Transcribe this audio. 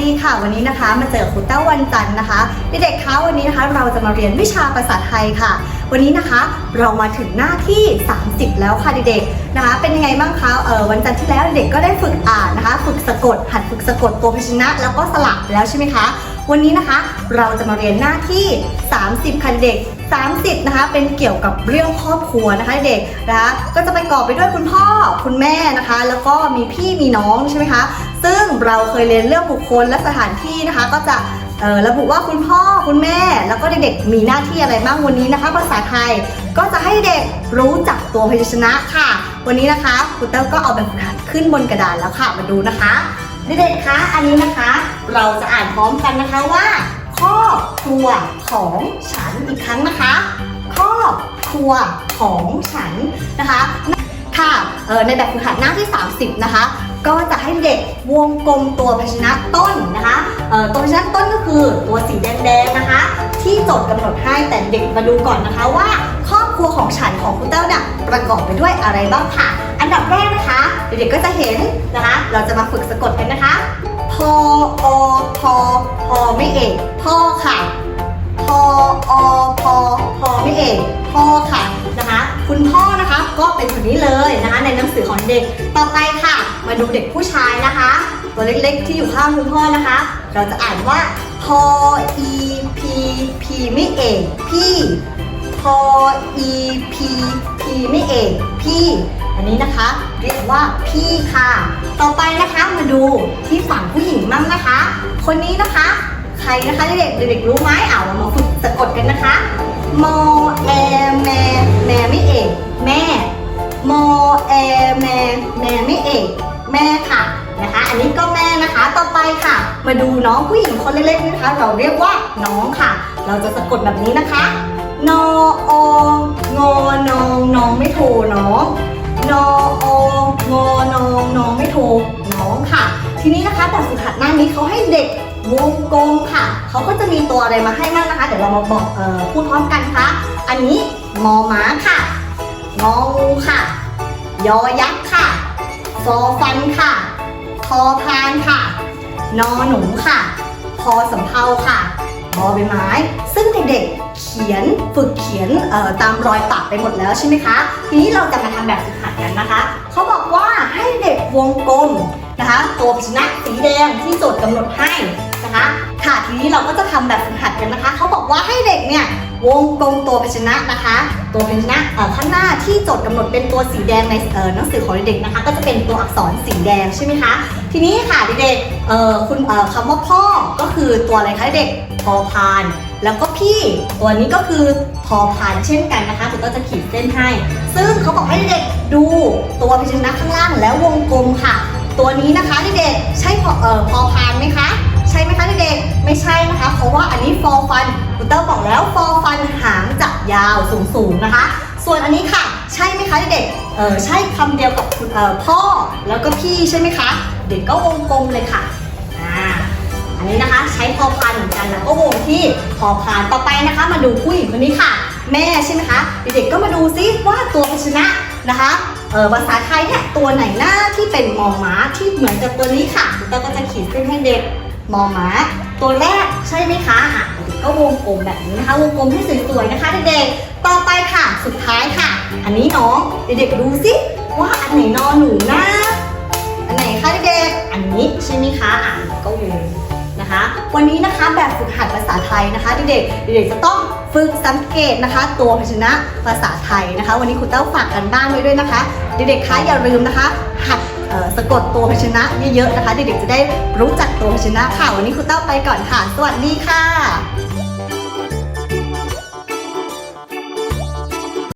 ดีค่ะวันนี้นะคะ มาเจอครูเต้าวันจันทร์นะคะเด็กๆคะวันนี้นะคะ เราจะมาเรียนวิชาภาษาไทยค่ะ วันนี้นะคะเรามาถึงหน้าที่ 30 แล้วค่ะเด็กๆนะคะ เป็นยังไงบ้างคะเออวันจันทร์ที่แล้วเด็กก็ได้ฝึกอ่านนะคะ ฝึกสะกด หัดฝึกสะกดตัวพยัญชนะ แล้วก็สลับแล้วใช่ไหมคะ วันนี้นะคะ เราจะมาเรียนหน้าที่ 30คันเด็ก30นะคะเป็นเกี่ยวกับเรื่องครอบครัวนะคะเด็กนะคะก็จะไปกอบไปด้วยคุณพ่อคุณแม่นะคะ แล้วก็มีพี่มีน้องใช่ไหมคะ ซึ่งเราเคยเรียนเรื่องบุคคลและสถานที่นะคะ ก็จะระบุว่าคุณพ่อคุณแม่ แล้วก็เด็กๆมีหน้าที่อะไรบ้างวันนี้นะคะ ภาษาไทยก็จะให้เด็กรู้จักตัวพยัญชนะค่ะ วันนี้นะคะคุณเต้ก็เอาแบบฝึกหัดขึ้นบนกระดานแล้วค่ะมาดูนะคะเด็กๆคะอันนี้นะคะ เราจะอ่านพร้อมกันนะคะว่าครอบครัวของฉันอีกครั้งนะคะครอบครัวของฉันนะคะ ค่ะในแบบฝึกหัดหน้าที่ 30 นะคะ ก็จะให้เด็กวงกลมตัวพยัญชนะต้นนะคะตัวพยัญชนะต้นก็คือตัวสีแดงๆนะคะ ที่โจทย์กำหนดให้แต่เด็กมาดูก่อนนะคะว่าครอบครัวของฉันของคุณเต้าเนี่ยประกอบไปด้วยอะไรบ้างค่ะ อันดับแรกนะคะ เด็กๆก็จะเห็นนะคะ เราจะมาฝึกสะกดกันนะคะพออพอพอไม่เอกพ่อค่ะ เด็ก ต่อไปค่ะ มาดูเด็กผู้ชายนะคะ ตัวเล็กๆที่อยู่ข้างคุณพ่อนะคะ เราจะอ่านว่าพออีพีพีไม่เอกพี่พออีพีพีไม่เอกพี่อันนี้นะคะ เรียกว่าพี่ค่ะ ต่อไปนะคะมาดูที่ฝั่งผู้หญิงมั่งนะคะ คนนี้นะคะ ใครนะคะเด็กๆเด็กๆรู้ไหมเอาเรามาฝึกสะกดกันนะคะมอแอแมแมไม่เอกแม่ อแอแมแมไม่เอกแม่ค่ะนะคะ อันนี้ก็แม่นะคะต่อไปค่ะ มาดูน้องผู้หญิงคนเล็กๆนะคะ เราเรียกว่าน้องค่ะ เราจะสะกดแบบนี้นะคะนอองงอนองน้องไม่โทรน้องนอองงอนองน้องไม่โทรน้องค่ะ ทีนี้นะคะแบบฝึกหัดหน้านี้เขาให้เด็กวงกลมค่ะ เขาก็จะมีตัวอะไรมาให้บ้างนะคะ เดี๋ยวเรามาบอกเอ่อพูดพร้อมกันค่ะ อันนี้มอม้าค่ะงองูค่ะ ยอยักษ์ค่ะฟอฟันค่ะพอพานค่ะ นอหนูค่ะ พอสำเภาค่ะบอใบไม้ ซึ่งเด็กๆเขียนฝึกเขียนตามรอยปากไปหมดแล้วใช่ไหมคะ ทีนี้เราจะมาทำแบบฝึกหัดกันนะคะ เขาบอกว่าให้เด็กวงกลมนะคะ ตัวชนะสีแดงที่โจทย์กำหนดให้ นะคะ ค่ะทีนี้เราก็จะทำแบบฝึกหัดกันนะคะ เขาบอกว่าให้เด็กเนี่ยวงกลมตัวพยัญชนะนะคะ ตัวพยัญชนะข้างหน้าที่โจทย์กำหนดเป็นตัวสีแดงในหนังสือของเด็กนะคะ ก็จะเป็นตัวอักษรสีแดงใช่ไหมคะ ทีนี้ค่ะเด็กๆคุณเอ่อคำว่าพ่อก็คือตัวอะไรคะเด็กพอพาน แล้วก็พี่ตัวนี้ก็คือพอพานเช่นกันนะคะคุณก็จะขีดเส้นให้ ซึ่งเขาบอกให้เด็กดูตัวพยัญชนะข้างล่างแล้ววงกลมค่ะ ตัวนี้นะคะเด็กๆใช่พอเอ่อพอพานไหมคะ เต้าบอกแล้วฟอฟันหางจะยาวสูงๆนะคะ ส่วนอันนี้ค่ะ ใช่ไหมคะเด็กๆเออใช่คำเดียวกับคุณเออพ่อแล้วก็พี่ใช่ไหมคะ เด็กก็วงกลมเลยค่ะอ่าอันนี้นะคะใช้พอพานเหมือนกันแล้วก็วงที่พอพานต่อไปนะคะ มาดูผู้หญิงคนนี้ค่ะ แม่ใช่ไหมคะเด็กๆก็มาดูซิว่าตัวชนะนะคะเออภาษาไทยเนี่ยตัวไหนหน้าที่เป็นมอม้าที่เหมือนกับตัวนี้ค่ะเต้าก็จะขีดเส้นให้เด็กมอม้าตัวแรกใช่ไหมคะอะ ก็วงกลมแบบนี้นะคะ วงกลมให้สวยๆนะคะเด็กๆ ต่อไปค่ะสุดท้ายค่ะ อันนี้น้องเด็กๆดูสิว่าอันไหนนอนหนูนะ อันไหนคะเด็กๆ อันนี้ใช่ไหมคะอ่านก็วงนะคะ วันนี้นะคะแบบฝึกหัดภาษาไทยนะคะเด็กๆเด็กๆจะต้องฝึกสังเกตนะคะ ตัวพยัญชนะภาษาไทยนะคะ วันนี้ครูเต้าฝากกันบ้านไว้ด้วยนะคะ เด็กๆคะอย่าลืมนะคะ หัดสะกดตัวพยัญชนะเยอะๆนะคะ เด็กๆจะได้รู้จักตัวพยัญชนะค่ะ วันนี้ครูเต้าไปก่อนค่ะ สวัสดีค่ะ